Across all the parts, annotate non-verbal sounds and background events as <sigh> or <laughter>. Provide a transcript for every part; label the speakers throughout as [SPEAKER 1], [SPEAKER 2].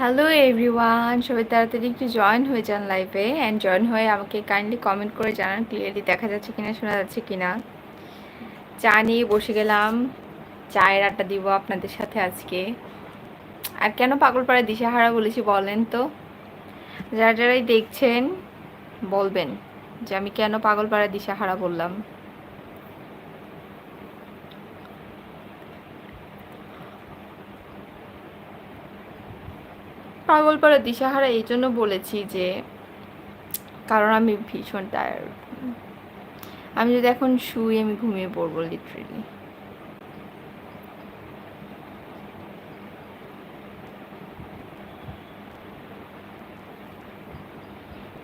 [SPEAKER 1] Hello everyone সবাই তাড়াতাড়ি একটু জয়েন হয়ে যান লাইভে অ্যান্ড জয়েন হয়ে আমাকে কাইন্ডলি কমেন্ট করে জানান ক্লিয়ারলি দেখা যাচ্ছে কিনা, শোনা যাচ্ছে কিনা। চা নিয়ে বসে গেলাম। চায়ের আড্ডা দিব আপনাদের সাথে আজকে। আর কেন পাগলপাড়া দিশাহারা বলেছি বলেন তো? যারা যারাই দেখছেন, বলবেন যে আমি কেন পাগলপাড়া দিশাহারা বললাম। পাগলপাড়া দিশাহারা এই জন্য বলেছি যে, কারণ আমি ভীষণ টায়ার্ড আমি যদি এখন শুই, আমি ঘুমিয়ে পড়ব লিটারেলি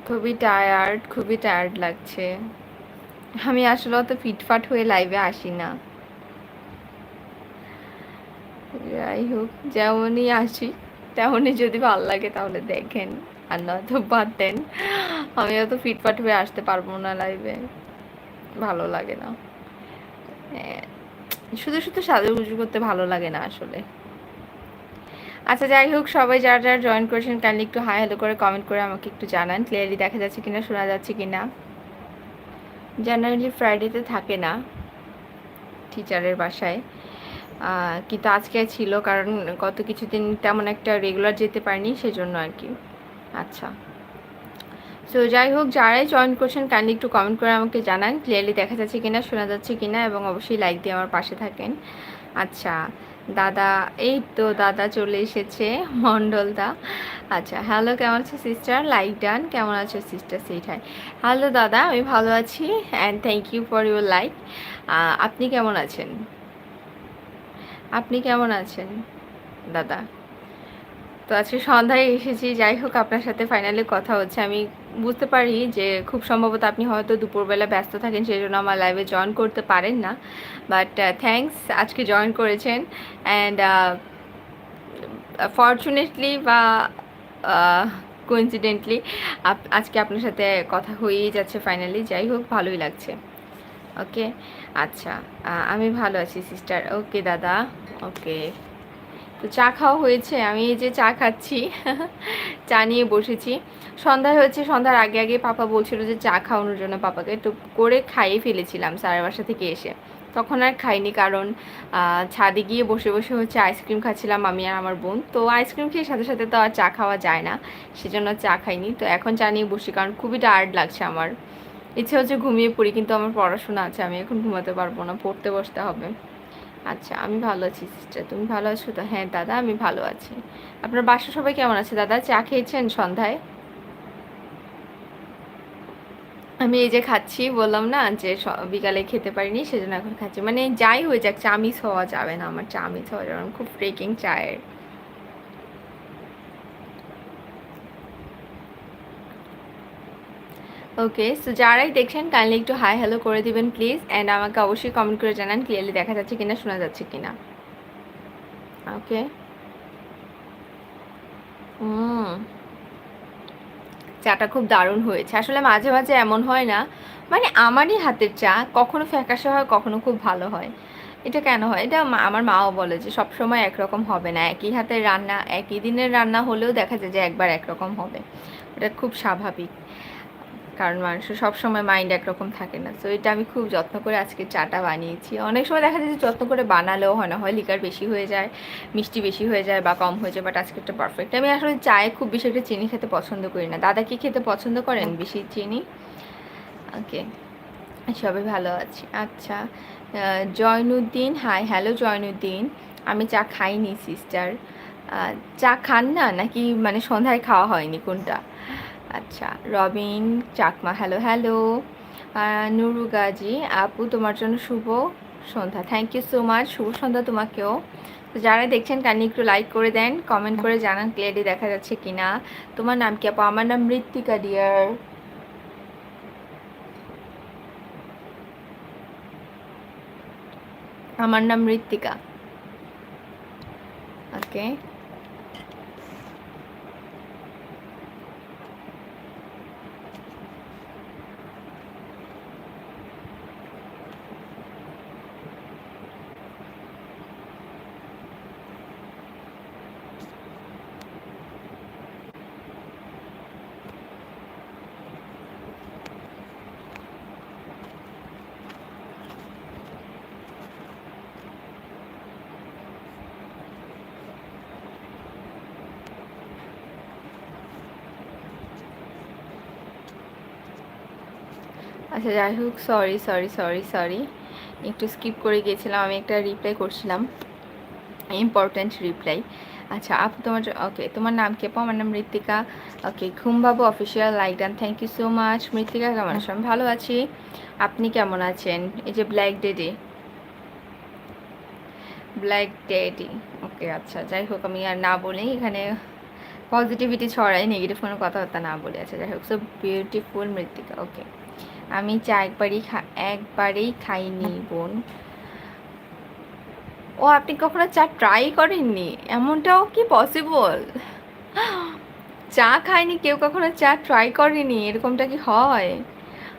[SPEAKER 1] খুবই টায়ার্ড খুবই টায়ার্ড লাগছে। আমি আসলে অত ফিটফাট হয়ে লাইভে আসি না। যাই হোক, যেমনই আসি। তেমনই যদি ভালো লাগে তাহলে দেখেন আর নয়তো বাদ দেন। আমি অত ফিটফাট হয়ে আসতে পারব না লাইভে ভালো লাগে না। শুধু শুধু সাজুগুজু করতে ভালো লাগে না আসলে। আচ্ছা যাই হোক, সবাই যারা যারা জয়েন করেছেন কাইন্ডলি একটু হাই হ্যালো করে কমেন্ট করে আমাকে একটু জানান ক্লিয়ারলি দেখা যাচ্ছে কিনা, শোনা যাচ্ছে কিনা। জেনারেলি ফ্রাইডেতে থাকে না টিচারের বাসায়। কিন্তু আজকে ছিল, কারণ গত কিছুদিন তেমন একটা রেগুলার যেতে পারিনি, সেজন্য আর কি। আচ্ছা। সো যাই হোক, যারাই জয়েন করছেন কাইন্ডলি একটু কমেন্ট করে আমাকে জানান ক্লিয়ারলি দেখা যাচ্ছে কিনা, শোনা যাচ্ছে কিনা, এবং অবশ্যই লাইক দিয়ে আমার পাশে থাকেন। আচ্ছা দাদা, এই তো দাদা চলে এসেছে মণ্ডলদা আচ্ছা হ্যালো কেমন আছে সিস্টার লাইক ডান কেমন আছে সিস্টার সেইটাই হ্যালো দাদা, আমি ভালো আছি and thank you for your like আপনি কেমন আছেন? আপনি কেমন আছেন? দাদা। তো আজকে সন্ধ্যায় এসেছি, যাই হোক আপনার সাথে ফাইনালি কথা হচ্ছে। আমি বুঝতে পারি যে খুব সম্ভবত আপনি হয়তো দুপুরবেলা ব্যস্ত থাকেন সেই জন্য আমার লাইভে জয়েন করতে পারেন না। বাট থ্যাংকস আজকে জয়েন করেছেন। অ্যান্ড ফর্চুনেটলি বা কোইন্সিডেন্টলি আজকে আপনার সাথে কথা হয়েই যাচ্ছে ফাইনালি যাই হোক, ভালোই লাগছে। ওকে? আচ্ছা আমি ভালো আছি, সিস্টার। ওকে, দাদা। ওকে। তো চা খাওয়া হয়েছে, আমি এই যে চা খাচ্ছি, <laughs> চা নিয়ে বসেছি। সন্ধ্যায় হয়েছে, সন্ধ্যার আগে আগে পাপা বলছিল যে চা খাওয়ানোর জন্য পাপাকে তো করে খাইয়ে ফেলেছিলাম স্যারের বাসা থেকে এসে। তখন আর খাইনি কারণ ছাদে গিয়ে বসে বসে হচ্ছে আইসক্রিম খাচ্ছিলাম আমি আর আমার বোন। তো আইসক্রিম খেয়ে সাথে সাথে তো আর চা খাওয়া যায় না, সেজন্য চা খাইনি। তো এখন চা নিয়ে বসি কারণ খুবই টায়ার্ড লাগছে আমার। ইচ্ছে হচ্ছে ঘুমিয়ে পড়ি, কিন্তু আমার পড়াশোনা আছে, আমি এখন ঘুমাতে পারব না, পড়তে বসতে হবে। আচ্ছা আমি ভালো আছি সিস্টার তুমি ভালো আছো তো? হ্যাঁ দাদা, আমি ভালো আছি। আপনার বাসা সবাই কেমন আছে? দাদা, চা খেয়েছেন সন্ধ্যায়? আমি এই যে খাচ্ছি, বললাম না যে বিকালে খেতে পারিনি, সেজন্য এখন খাচ্ছি। মানে যাই হয়ে যাক, চা মিস হওয়া যাবে না, আমার চা মিস হওয়া যাবে খুব ব্রেকিং চায়ের ওকে সো যারাই দেখছেন কাইন্ডলি একটু হাই হ্যালো করে দিবেন প্লিজ অ্যান্ড আমাকে অবশ্যই কমেন্ট করে জানান ক্লিয়ারলি দেখা যাচ্ছে কিনা, শোনা যাচ্ছে কিনা। ওকে হুম চাটা খুব দারুণ হয়েছে। আসলে মাঝে মাঝে এমন হয় না মানে আমারই হাতের চা, কখনো ফ্যাকাশে হয়, কখনো খুব ভালো হয়। এটা কেন হয়? এটা আমার মাও বলে যে সব সময় একরকম হবে না। একই হাতের রান্না, একই দিনের রান্না হলেও দেখা যায় যে একবার একরকম হবে। এটা খুব স্বাভাবিক। কারণ মানুষের সবসময় মাইন্ড একরকম থাকে না। সো এটা আমি খুব যত্ন করে আজকে চাটা বানিয়েছি। অনেক সময় দেখা যায় যে যত্ন করে বানালেও হয় না, হয় লিকার বেশি হয়ে যায়, মিষ্টি বেশি হয়ে যায় বা কম হয়ে যায় বাট আজকে একটা পারফেক্ট আমি আসলে চায়ে খুব বেশি একটা চিনি খেতে পছন্দ করি না। দাদা কি খেতে পছন্দ করেন বেশি চিনি? ওকে সবাই ভালো আছি। আচ্ছা জয়নুদ্দিন হাই হ্যালো জয়নুদ্দিন। আমি চা খাইনি সিস্টার চা খান না? নাকি মানে সন্ধ্যায় খাওয়া হয়নি, কোনটা? আচ্ছা রবিন, চাকমা হ্যালো হ্যালো নুরু গাজী আপু, তোমার জন্য শুভ সন্ধ্যা। থ্যাংক ইউ সো মাচ শুভ সন্ধ্যা তোমাকেও। যারা দেখছেন কানি একটু লাইক করে দেন কমেন্ট করে জানান ক্লিয়ারলি দেখা যাচ্ছে কি না তোমার নাম কি আপু? আমার নাম মৃত্তিকা ডিয়ার আমার নাম মৃত্তিকা। ওকে আচ্ছা যাই হোক সরি সরি সরি সরি একটু স্কিপ করে গিয়েছিলাম, আমি একটা রিপ্লাই করছিলাম। ইম্পর্ট্যান্ট রিপ্লাই আচ্ছা আপু তোমার ওকে তোমার নাম কি আপু? আমার নাম Mrittika okay Ghumbabu official like done thank you so much Mrittika, কেমন আছো? আমি ভালো আছি। আপনি কেমন আছেন? এই যে black daddy black daddy okay আচ্ছা যাই হোক, আমি আর না বলি এখানে পজিটিভিটি ছড়াই নেগেটিভ কোনো কথাবার্তা না বলে। আচ্ছা যাই হোক সো বিউটিফুল মৃত্তিকা ওকে আমি চা একবারই একবারেই খাইনি, বোন। ও, আপনি কখনো চা ট্রাই করেননি? এমনটাও কি পসিবল চা খায়নি কেউ কখনো চা ট্রাই করেনি? এরকমটা কি হয়?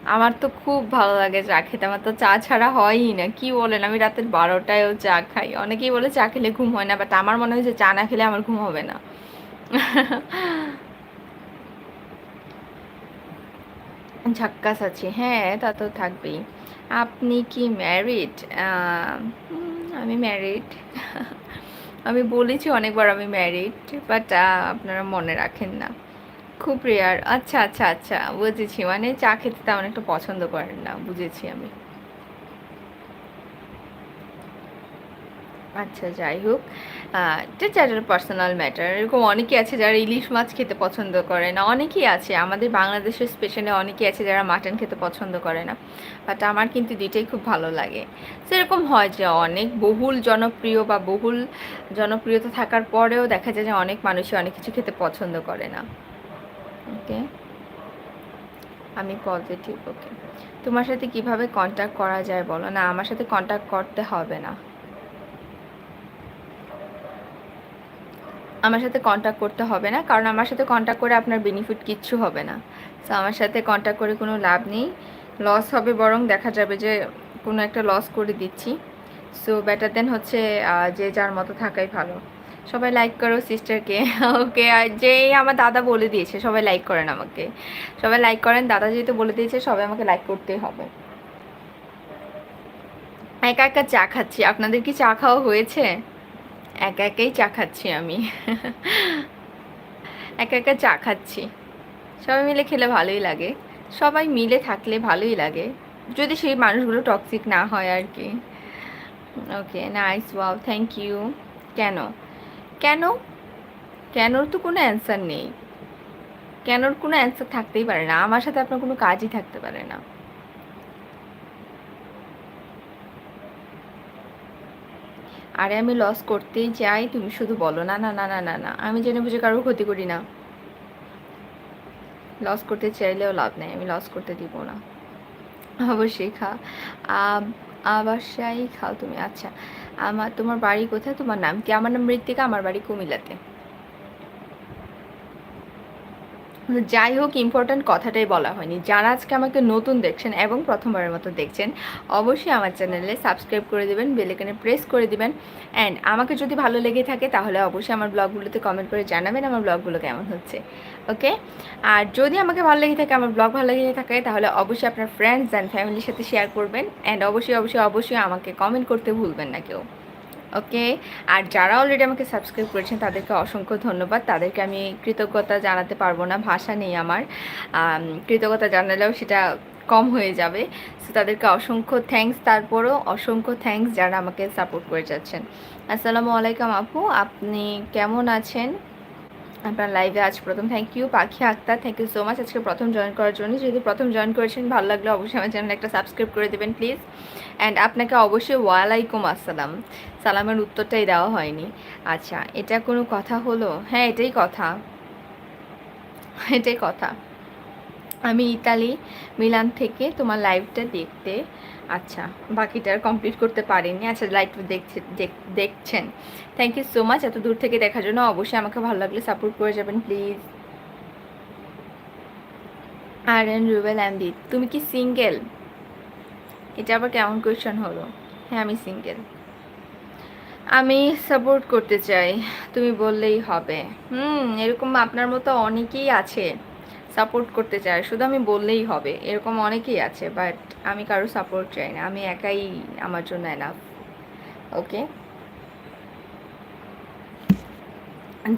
[SPEAKER 1] আমার তো খুব ভালো লাগে চা খেতে। আমার তো চা ছাড়া হয়ই না। কি বলেন? আমি রাতের বারোটায়ও চা খাই। অনেকেই বলে চা খেলে ঘুম হয় না বাট আমার মনে হয় যে চা না খেলে আমার ঘুম হবে না। <laughs> ঝাক্কাস আছে। হ্যাঁ তা তো থাকবেই। আপনি কি ম্যারিড আমি ম্যারিড <laughs> আমি বলেছি অনেকবার আমি ম্যারিড বাট আপনারা মনে রাখেন না। খুব রেয়ার আচ্ছা আচ্ছা আচ্ছা বুঝেছি। মানে চা খেতে তেমন একটা পছন্দ করেন না, বুঝেছি আমি। আচ্ছা যাই হোক। এটা যাদের পার্সোনাল ম্যাটার এরকম অনেকেই আছে যারা ইলিশ মাছ খেতে পছন্দ করে না, অনেকেই আছে। আমাদের বাংলাদেশের স্পেশালি অনেকেই আছে যারা মাটন খেতে পছন্দ করে না। বাট আমার কিন্তু দুইটাই খুব ভালো লাগে। সেরকম হয় যে অনেক বহুল জনপ্রিয় বা বহুল জনপ্রিয়তা থাকার পরেও দেখা যায় যে অনেক মানুষই অনেক কিছু খেতে পছন্দ করে না। ওকে আমি পজিটিভ ওকে তোমার সাথে কীভাবে কন্ট্যাক্ট করা যায় বলো? না, আমার সাথে কন্ট্যাক্ট করতে হবে না। আমার সাথে কন্ট্যাক্ট করতে হবে না, কারণ আমার সাথে কন্ট্যাক্ট করে আপনার বেনিফিট কিচ্ছু হবে না। সো আমার সাথে কন্ট্যাক্ট করে কোনো লাভ নেই। লস হবে বরং দেখা যাবে যে কোনো একটা লস করে দিচ্ছি। সো বেটার দেন হচ্ছে যে যার মতো থাকাই ভালো। সবাই লাইক করো সিস্টারকে ওকে, আর যেই আমার দাদা বলে দিয়েছে, সবাই লাইক করেন আমাকে। সবাই লাইক করেন, দাদা যেহেতু বলে দিয়েছে, সবাই আমাকে লাইক করতেই হবে। একা একা চা খাচ্ছি। আপনাদের কি চা খাওয়া হয়েছে? একা একাই চা খাচ্ছি আমি। একা একা চা খাচ্ছি। সবাই মিলে খেলে ভালোই লাগে। সবাই মিলে থাকলে ভালোই লাগে। যদি সেই মানুষগুলো টক্সিক না হয় আর কি। Okay nice wow thank you কেন? কেন? কেনর তো কোনো অ্যান্সার নেই। কেনর কোনো অ্যান্সার থাকতেই পারে না। আমার সাথে আপনার কোনো কাজই থাকতে পারে না। আরে আমি লস করতেই চাই, তুমি শুধু বলো, না না না না না না। আমি জেনে বুঝে কারোর ক্ষতি করি না। লস করতে চাইলেও লাভ নেই, আমি লস করতে দিব না। অবশ্যই খা। আবাসাই খাও তুমি আচ্ছা। আমার তোমার বাড়ি কোথায়? তোমার নাম কি? আমার নাম মৃত্তিকা আমার বাড়ি কুমিল্লাতে। যাই হোক ইম্পর্ট্যান্ট কথাটাই বলা হয়নি। যারা আজকে আমাকে নতুন দেখছেন এবং প্রথমবারের মতো দেখছেন, অবশ্যই আমার চ্যানেলে সাবস্ক্রাইব করে দেবেন বেলেকানে প্রেস করে দেবেন। অ্যান্ড আমাকে যদি ভালো লেগে থাকে, তাহলে অবশ্যই আমার ব্লগগুলোতে কমেন্ট করে জানাবেন আমার ব্লগগুলো কেমন হচ্ছে। ওকে আর যদি আমাকে ভালো লেগে থাকে, আমার ব্লগ ভালো লেগে থাকে, তাহলে অবশ্যই আপনার ফ্রেন্ডস অ্যান্ড ফ্যামিলির সাথে শেয়ার করবেন। অ্যান্ড অবশ্যই অবশ্যই অবশ্যই আমাকে কমেন্ট করতে ভুলবেন না কেউ। ওকে? আর যারা অলরেডি আমাকে সাবস্ক্রাইব করেছেন, তাদেরকে অসংখ্য ধন্যবাদ। তাদেরকে আমি কৃতজ্ঞতা জানাতে পারব না, ভাষা নেই আমার। কৃতজ্ঞতা জানালেও সেটা কম হয়ে যাবে। সো তাদেরকে অসংখ্য থ্যাংকস তারপরও অসংখ্য থ্যাংকস যারা আমাকে সাপোর্ট করে যাচ্ছেন। আসসালামু আলাইকুম আপু, আপনি কেমন আছেন? আপনার লাইভে আজ প্রথম। Thank you Pakhi Akter. Thank you so much আজকে প্রথম জয়েন করার জন্য। যদি প্রথম জয়েন করেছেন, ভালো লাগলে অবশ্যই আমার চ্যানেল একটা সাবস্ক্রাইব করে দেবেন প্লিজ অ্যান্ড আপনাকে অবশ্যই ওয়ালাইকুম আসসালাম। সালামের উত্তরটাই দেওয়া হয়নি। আচ্ছা এটা কোনো কথা হলো? হ্যাঁ এটাই কথা। এটাই কথা। আমি ইতালি, মিলান থেকে তোমার লাইভটা দেখতে আচ্ছা বাকিটা কমপ্লিট করতে পারিনি। আচ্ছা লাইভটা দেখছে দেখছেন। থ্যাংক ইউ সো মাচ এত দূর থেকে দেখার জন্য অবশ্যই আমাকে ভালো লাগলে সাপোর্ট করে যাবেন প্লিজ আর এন রুবেল অ্যান্দিত তুমি কি সিঙ্গেল এটা আবার কেমন কোয়েশন হলো? হ্যাঁ আমি সিঙ্গেল আমি সাপোর্ট করতে চাই, তুমি বললেই হবে। হুম, এরকম আপনার মতো অনেকেই আছে সাপোর্ট করতে চায়, শুধু আমি বললেই হবে। এরকম অনেকেই আছে বাট আমি কারও সাপোর্ট চাই না, আমি একাই আমার জন্য এনাফ ওকে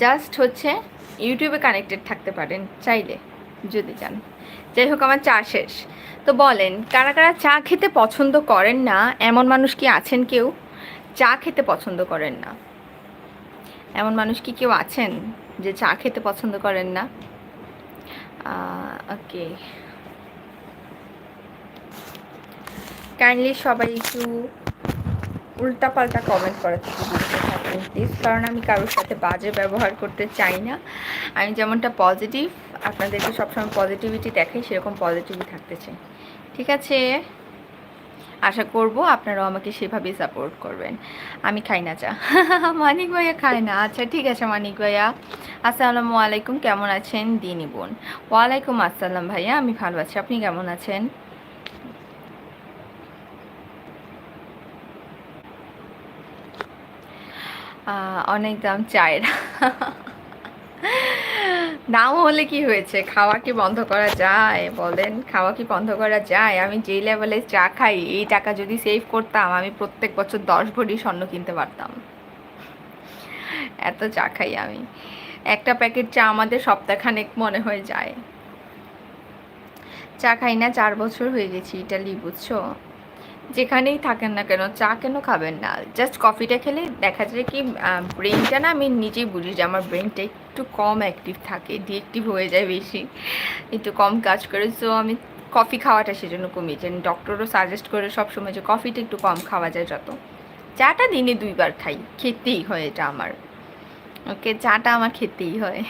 [SPEAKER 1] জাস্ট হচ্ছে ইউটিউবে কানেক্টেড থাকতে পারেন চাইলে, যদি চান। যাই হোক, আমার চা শেষ। তো বলেন, কারা কারা চা খেতে পছন্দ করেন না? এমন মানুষ কি আছেন কেউ? চা খেতে পছন্দ করেন না। এমন মানুষ কি কেউ আছেন যে চা খেতে পছন্দ করেন না? ওকে কাইন্ডলি সবাই একটু উল্টাপাল্টা কমেন্ট করা থেকে প্লিজ কারণ আমি কারোর সাথে বাজে ব্যবহার করতে চাই না। আমি যেমনটা পজিটিভ আপনাদেরকে সবসময় পজিটিভিটি দেখাই, সেরকম পজিটিভই থাকতে চাই। ঠিক আছে? আশা করব আপনারাও আমাকে সেভাবেই সাপোর্ট করবেন। আমি খাই না চা। <laughs> মানিক ভাইয়া খায় না। আচ্ছা ঠিক আছে মানিক ভাইয়া। আসসালামু আলাইকুম। কেমন আছেন? দিনী বোন। ওয়ালাইকুম আসসালাম ভাইয়া। আমি ভালো আছি। আপনি কেমন আছেন? অনেক দাম চায়ের। দাম হলে কি হয়েছে? খাওয়া কি বন্ধ করা যায়? বলেন, খাওয়া কি বন্ধ করা যায়? আমি যেই লেভেলে চা খাই, এই টাকা যদি সেভ করতাম, আমি প্রত্যেক বছর দশ ভরি স্বর্ণ কিনতে পারতাম। এত চা খাই আমি। একটা প্যাকেট চা আমাদের সপ্তাহখানেক মনে হয়ে যায়। চা খাই না, চার বছর হয়ে গেছি ইটালি, বুঝছ? যেখানেই থাকেন না কেন, চা কেন খাবেন না? জাস্ট কফিটা খেলে দেখা যায় কি ব্রেনটা না আমি নিজেই বুঝি যে আমার ব্রেনটা একটু কম অ্যাক্টিভ থাকে ডিএক্টিভ হয়ে যায় বেশি, একটু কম কাজ করে। সো আমি কফি খাওয়াটা সেজন্য কমিয়েছেন ডক্টরও সাজেস্ট করে সবসময় যে কফিটা একটু কম খাওয়া যায় যত। চাটা দিনে দুইবার খাই, খেতেই হয় এটা আমার। ওকে চাটা আমার খেতেই হয়।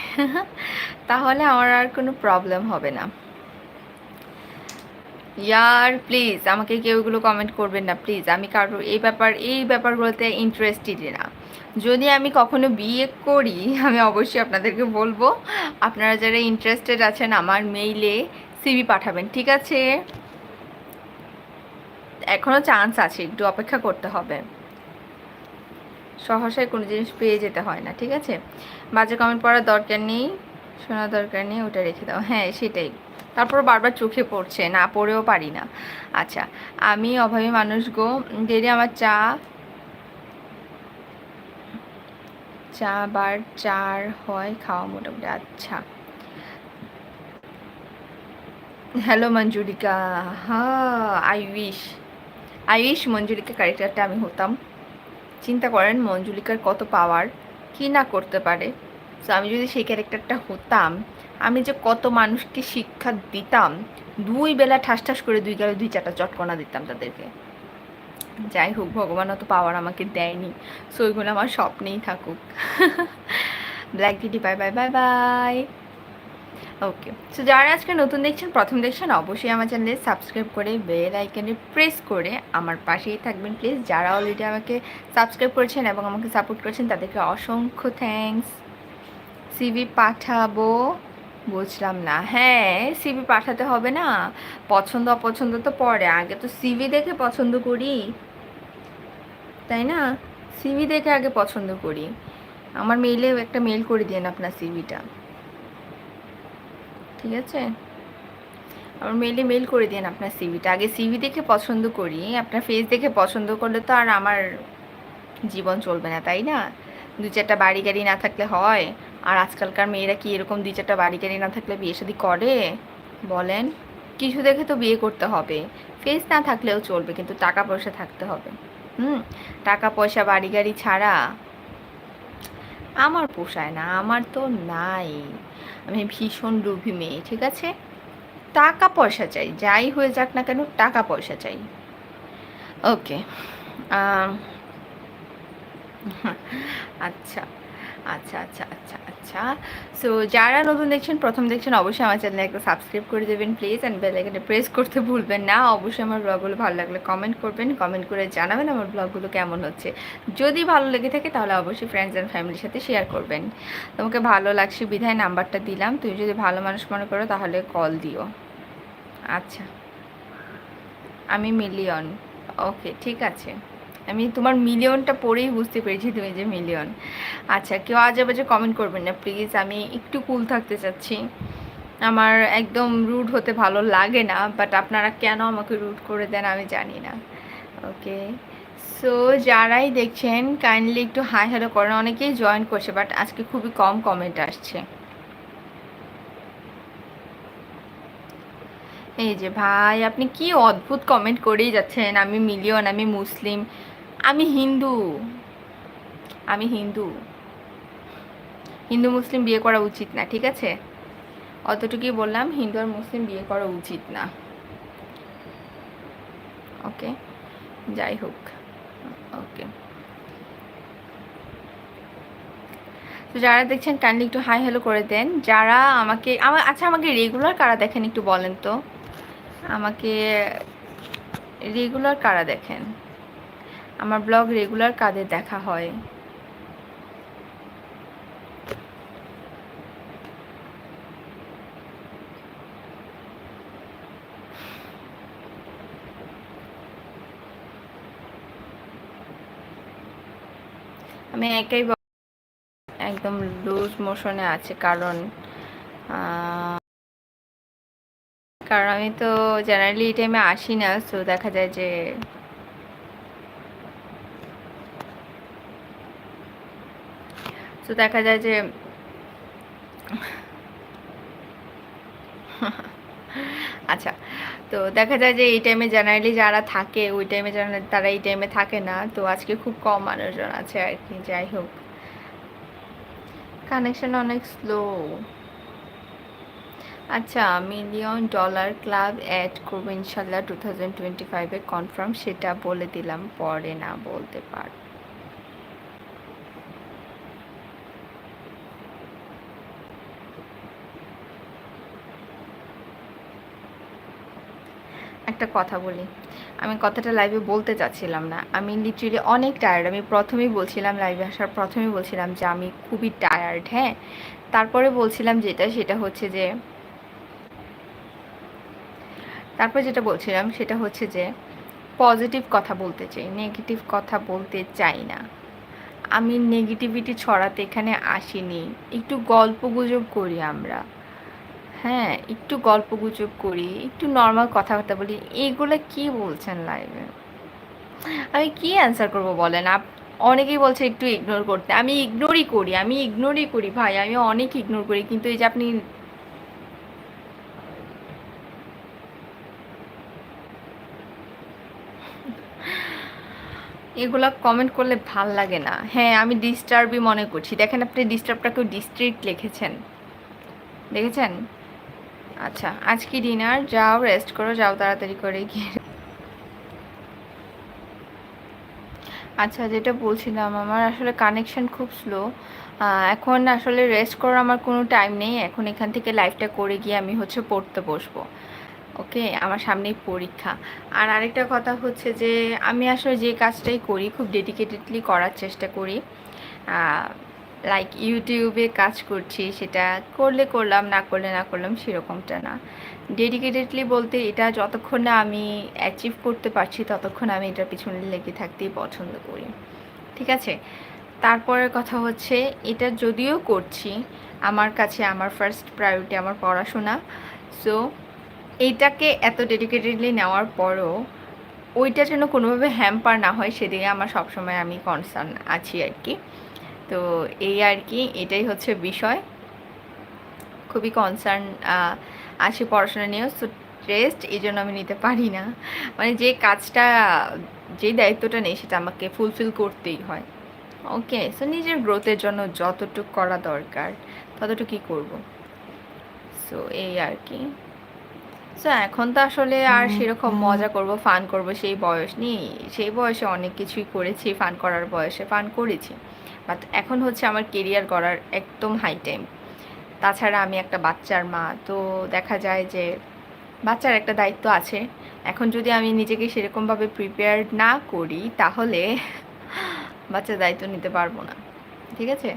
[SPEAKER 1] <laughs> তাহলে আমার আর কোনো প্রবলেম হবে না। ইয়ার প্লিজ আমাকে কেউ এগুলো কমেন্ট করবেন না প্লিজ আমি কারোর এই ব্যাপার, এই ব্যাপারগুলোতে ইন্টারেস্টেড না। যদি আমি কখনো বিয়ে করি, আমি অবশ্যই আপনাদেরকে বলব, আপনারা যারা ইন্টারেস্টেড আছেন, আমার মেইলে সিভি পাঠাবেন, ঠিক আছে? এখনও চান্স আছে, একটু অপেক্ষা করতে হবে। সহসায় কোনো জিনিস পেয়ে যেতে হয় না, ঠিক আছে? বাজে কমেন্ট পড়ার দরকার নেই, শোনার দরকার নেই, ওটা রেখে দাও। হ্যাঁ সেটাই। তারপর বারবার চোখে পড়ছে, না পড়েও পারি না। আচ্ছা আমি অভাবী মানুষ গো ডেলি আমার চা চা বার চার হয়, খাওয়া মোটামুটি আচ্ছা। হ্যালো মঞ্জুরিকা। হ্যাঁ I wish I wish Manjurika ক্যারেক্টারটা আমি হতাম। চিন্তা করেন মঞ্জুলিকার কত পাওয়ার কি না করতে পারে? তো আমি যদি সেই ক্যারেক্টারটা হতাম আমি যে কত মানুষকে শিক্ষা দিতাম, দুই বেলা ঠাস ঠাস করে দুই গেলে দুই চারটা চটকনা দিতাম তাদেরকে। যাই হোক ভগবান অত পাওয়ার আমাকে দেয়নি। সো ওইগুলো আমার স্বপ্নেই থাকুক। Black DT bye bye bye bye okay so যারা আজকে নতুন দেখছেন, প্রথম দেখছেন, অবশ্যই আমার চ্যানেলে সাবস্ক্রাইব করে বেল আইকনে প্রেস করে আমার পাশেই থাকবেন প্লিজ যারা অলরেডি আমাকে সাবস্ক্রাইব করেছেন এবং আমাকে সাপোর্ট করেছেন, তাদেরকে অসংখ্য থ্যাংকস সিভি পাঠাবো। বুঝলাম না। হ্যাঁ সিভি পাঠাতে হবে না। পছন্দ, অপছন্দ তো পরে। আগে তো সিভি দেখে পছন্দ করি। তাই না? সিভি দেখে আগে পছন্দ করি। আমার মেইলে একটা মেল করে দিন আপনার সিভিটা ঠিক আছে? আমার মেইলে মেল করে দিন আপনার সিভিটা আগে সিভি দেখে পছন্দ করি। আপনার ফেস দেখে পছন্দ করলে তো আর আমার জীবন চলবে না, তাই না? দু চারটা বাড়ি গাড়ি না থাকলে হয়। আর আজকালকার মেয়েরা কি এরকম দুই চারটা বাড়ি গাড়ি না থাকলে বিয়ে শাদি করে? বলেন। কিছু দেখে তো বিয়ে করতে হবে। ফেস না থাকলেও চলবে, কিন্তু টাকা পয়সা থাকতে হবে। হুম, টাকা পয়সা বাড়ি গাড়ি ছাড়া? আমার পোষায় না, আমার তো নাই। আমি ভীষণ লোভী মেয়ে, ঠিক আছে? টাকা পয়সা চাই, যাই হয়ে যাক না কেন, টাকা পয়সা চাই। ওকে আচ্ছা আচ্ছা আচ্ছা আচ্ছা। আচ্ছা। সো যারা নতুন দেখছেন, প্রথম দেখছেন, অবশ্যই আমার চ্যানেলে একটা সাবস্ক্রাইব করে দেবেন প্লিজ অ্যান্ড বেল আইকনে প্রেস করতে ভুলবেন না। অবশ্যই আমার ব্লগগুলো ভালো লাগলে কমেন্ট করবেন কমেন্ট করে জানাবেন আমার ব্লগগুলো কেমন হচ্ছে। যদি ভালো লেগে থাকে, তাহলে অবশ্যই ফ্রেন্ডস অ্যান্ড ফ্যামিলির সাথে শেয়ার করবেন। তোমাকে ভালো লাগছে, বিধায় নাম্বারটা দিলাম। তুমি যদি ভালো মানুষ মনে করো, তাহলে কল দিও। আচ্ছা। আমি মিলিয়ন ওকে ঠিক আছে। আমি তোমার মিলিয়নটা পড়েই বুঝতে পেরেছি তুমি যে মিলিয়ন। আচ্ছা কেউ আজে বাজে কমেন্ট করবেন না প্লিজ আমি একটু কুল থাকতে চাচ্ছি। আমার একদম রুড হতে ভালো লাগে না বাট আপনারা কেন আমাকে রুড করে দেন আমি জানি না। ওকে সো যারাই দেখছেন কাইন্ডলি একটু হাই হ্যালো করেন। অনেকেই জয়েন করছে বাট আজকে খুবই কম কমেন্ট আসছে। এই যে ভাই, আপনি কি অদ্ভুত কমেন্ট করেই যাচ্ছেন? আমি মিলিয়ন, আমি মুসলিম। আমি হিন্দু। আমি হিন্দু। হিন্দু মুসলিম বিয়ে করা উচিত না, ঠিক আছে? অতটুকুই বললাম, হিন্দু আর মুসলিম বিয়ে করা উচিত না। ওকে? যাই হোক, ওকে। তো যারা দেখছেন কাইন্ডলি একটু হাই হ্যালো করে দেন। যারা আমাকে আমার আচ্ছা আমাকে রেগুলার কারা দেখেন একটু বলেন তো। আমাকে রেগুলার কারা দেখেন? আমার ব্লগ রেগুলার কাদের দেখা হয়। আমি একাই একদম লুজ মোশনে আছে, কারণ কারণ আমি তো জেনারেলি এই টাইমে আসি না সো দেখা যায় যে তো দেখা যায় যে আচ্ছা তো দেখা যায় যে এই টাইমে জেনারেলি যারা থাকে, ওই টাইমে তারা এই টাইমে থাকে না। তো আজকে খুব কম মানুষজন আছে আর কি, যাই হোক। কানেকশন অনেক স্লো আচ্ছা মিলিয়ন ডলার ক্লাব অ্যাড করব ইনশাল্লাহ টু থাউজেন্ড টোয়েন্টি ফাইভে কনফার্ম সেটা বলে দিলাম, পরে না বলতে পার একটা কথা বলি। আমি কথাটা লাইভে বলতে চাচ্ছিলাম না। আমি লিটারেলি অনেক টায়ার্ড আমি প্রথমেই বলছিলাম লাইভে আসার, প্রথমেই বলছিলাম যে আমি খুবই টায়ার্ড হ্যাঁ? তারপরে বলছিলাম যেটা, সেটা হচ্ছে যে, তারপর যেটা বলছিলাম, সেটা হচ্ছে যে পজিটিভ কথা বলতে চাই নেগেটিভ কথা বলতে চাই না। আমি নেগেটিভিটি ছড়াতে এখানে আসিনি। একটু গল্প গুজব করি আমরা। হ্যাঁ একটু গল্প গুজব করি, একটু নর্মাল কথাবার্তা বলি এইগুলো কি বলছেন লাইভে আমি কি অ্যান্সার করব বলেন? আপ, অনেকেই বলছে একটু ইগনোর করতে। আমি ইগনোরই করি, আমি ইগনোরই করি ভাই, আমি অনেক ইগনোর করি, কিন্তু এই যে আপনি এগুলা কমেন্ট করলে ভালো লাগে না। হ্যাঁ আমি ডিস্টার্বই মনে করছি। দেখেন আপনি ডিস্টার্বটা ডিস্টার্বটাকেও ডিস্ট্রিক্ট লিখেছেন। দেখেছেন? আচ্ছা আজকে ডিনার। যাও রেস্ট করো, যাও তাড়াতাড়ি করে গিয়ে। আচ্ছা যেটা বলছিলাম, আমার আসলে কানেকশন খুব স্লো এখন আসলে রেস্ট করার আমার কোনো টাইম নেই। এখন এখান থেকে লাইফটা করে গিয়ে আমি হচ্ছে পড়তে বসবো। ওকে আমার সামনেই পরীক্ষা। আর আরেকটা কথা হচ্ছে যে, আমি আসলে যে কাজটাই করি, খুব ডেডিকেটেডলি করার চেষ্টা করি। লাইক ইউটিউবে কাজ করছি, সেটা করলে করলাম, না করলে না করলাম সেরকমটা না। ডেডিকেটেডলি বলতে এটা যতক্ষণ না আমি অ্যাচিভ করতে পারছি, ততক্ষণ আমি এটার পিছনে লেগে থাকতেই পছন্দ করি। ঠিক আছে? তারপরের কথা হচ্ছে, এটা যদিও করছি, আমার কাছে আমার ফার্স্ট প্রায়োরিটি আমার পড়াশোনা। সো এইটাকে এত ডেডিকেটেডলি নেওয়ার পরও ওইটা যেন কোনোভাবে হ্যাম্পার না হয়, সেদিকে আমার সবসময় আমি কনসার্ন আছি আর কি। তো এই আর কি এটাই হচ্ছে বিষয়। খুবই কনসার্ন আছি পড়াশোনা নিয়েও সো রেস্ট এই জন্য আমি নিতে পারি না। মানে যে কাজটা যে দায়িত্বটা নেই সেটা আমাকে ফুলফিল করতেই হয়। ওকে সো নিজের গ্রোথের জন্য যতটুকু করা দরকার ততটুকুই করব। সো এই আর কি। সো এখন তো আসলে আর সেরকম মজা করব ফান করব সেই বয়স নেই। সেই বয়সে অনেক কিছুই করেছি ফান করার বয়সে ফান করেছি। বাট এখন হচ্ছে আমার কেরিয়ার করার একদম হাই টাইম তাছাড়া আমি একটা বাচ্চার মা, তো দেখা যায় যে বাচ্চার একটা দায়িত্ব আছে। এখন যদি আমি নিজেকে সেরকমভাবে প্রিপেয়ার না করি, তাহলে বাচ্চার দায়িত্ব নিতে পারব না। ঠিক আছে?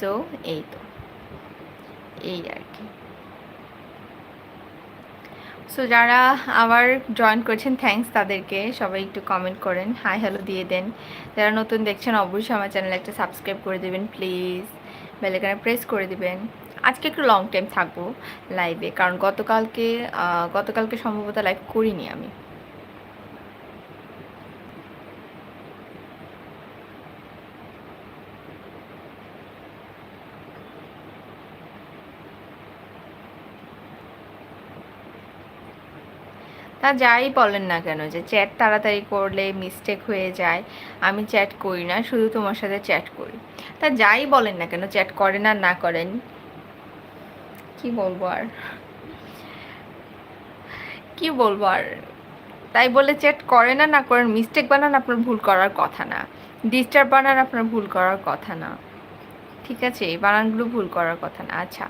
[SPEAKER 1] সো এই তো। এই আর কি। সো যারা আবার জয়েন করছেন থ্যাংকস তাদেরকে। সবাই একটু কমেন্ট করেন হাই হ্যালো দিয়ে দেন। যারা নতুন দেখছেন, অবশ্যই আমার চ্যানেল একটা সাবস্ক্রাইব করে দেবেন প্লিজ বেলেকানে প্রেস করে দেবেন। আজকে একটু লং টাইম থাকব লাইভে কারণ গতকালকে গতকালকে সম্ভবত লাইভ করিনি আমি তা যাই বলেন না কেন যে চ্যাট তাড়াতাড়ি করলে মিস্টেক হয়ে যায়। আমি চ্যাট করি না, শুধু তোমার সাথে চ্যাট করি। তা যাই বলেন না কেন, চ্যাট করেন আর না করেন, কি বলব আর? কি বলব আর? তাই বলে চ্যাট করেন না না করেন মিস্টেক বানান আপনার ভুল করার কথা না। ডিস্টার্ব বানান আপনার ভুল করার কথা না। ঠিক আছে বানানগুলো ভুল করার কথা না। আচ্ছা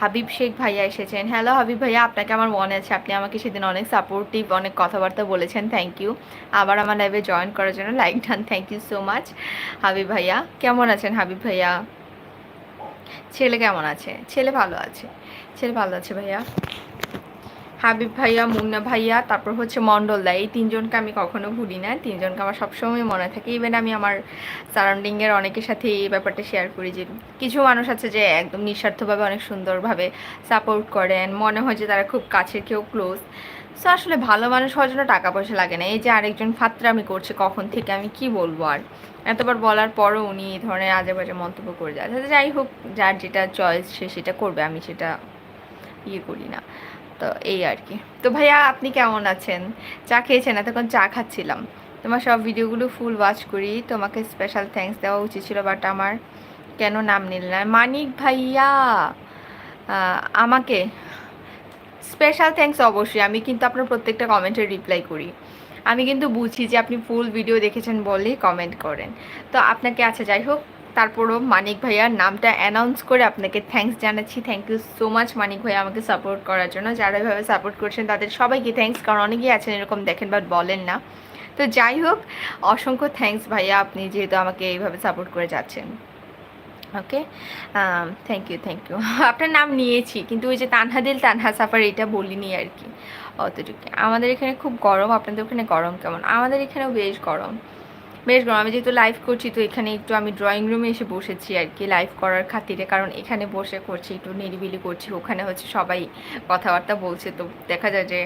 [SPEAKER 1] হাবিব শেখ ভাইয়া এসেছেন। হ্যালো হাবিব ভাইয়া, আপনাকে আমার মনে আছে, আপনি আমাকে সেদিন অনেক সাপোর্টিভ অনেক কথাবার্তা বলেছেন থ্যাংক ইউ আবার আমার লাইভে জয়েন করার জন্য like done thank you so much Habib ভাইয়া, কেমন আছেন হাবিব ভাইয়া? ছেলে কেমন আছে? ছেলে ভালো আছে। ছেলে ভালো আছে ভাইয়া? হাবিব ভাইয়া, মুন্না ভাইয়া, তারপর হচ্ছে মণ্ডলদা এই তিনজনকে আমি কখনো ভুলি না তিনজনকে আমার সবসময় মনে থাকে। ইভেন আমি আমার সারাউন্ডিংয়ের অনেকের সাথে এই ব্যাপারটা শেয়ার করি যে, কিছু মানুষ আছে যে একদম নিঃস্বার্থভাবে অনেক সুন্দরভাবে সাপোর্ট করেন। মনে হয় যে তারা খুব কাছের কেউ ক্লোজ সো আসলে ভালো মানুষ হওয়ার জন্য টাকা পয়সা লাগে না। এই যে আরেকজন ফাত্রামি করছে, কখন থেকে আমি কি বলব আর? এতবার বলার পরও উনি এই ধরনের আজে বাজে মন্তব্য করে যায় যাই হোক, যার যেটা চয়েস সে সেটা করবে, আমি সেটা ইয়ে করি না। তো এই আর কি। তো ভাইয়া, আপনি কেমন আছেন? চা খেয়েছেন? এতক্ষণ চা খাচ্ছিলাম। তোমার সব ভিডিওগুলো ফুল ওয়াচ করি। তোমাকে স্পেশাল থ্যাঙ্কস দেওয়া উচিত ছিল বাট আমার কেন নাম নিল না? মানিক ভাইয়া! আমাকে স্পেশাল থ্যাঙ্কস অবশ্যই। আমি কিন্তু আপনার প্রত্যেকটা কমেন্টের রিপ্লাই করি। আমি কিন্তু বুঝি যে আপনি ফুল ভিডিও দেখেছেন বলেই কমেন্ট করেন। তো আপনাকে আচ্ছা যাই হোক তারপরও মানিক ভাইয়ার নামটা অ্যানাউন্স করে আপনাকে থ্যাঙ্কস জানাচ্ছি। Thank you so much Manik ভাইয়া আমাকে সাপোর্ট করার জন্য। যারা এভাবে সাপোর্ট করছেন তাদের সবাইকে থ্যাঙ্কস কারণ অনেকেই আছেন এরকম দেখেন বাট বলেন না। তো যাই হোক, অসংখ্য থ্যাঙ্কস ভাইয়া আপনি যেহেতু আমাকে এইভাবে সাপোর্ট করে যাচ্ছেন। Okay thank you thank you আপনার নাম নিয়েছি, কিন্তু ওই যে তানহা দিল, তানহা সাফার এটা বলিনি আর কি। অতটুকু আমাদের এখানে খুব গরম, আপনাদের ওখানে গরম কেমন? আমাদের এখানেও বেশ গরম। বেশ গরম, আমি যেহেতু লাইভ করছি, তো এখানে একটু আমি ড্রয়িং রুমে এসে বসেছি আর কি লাইভ করার খাতিরে। কারণ এখানে বসে করছি, একটু নিরিবিলি করছি, ওখানে হচ্ছে সবাই কথাবার্তা বলছে। তো দেখা যায় যে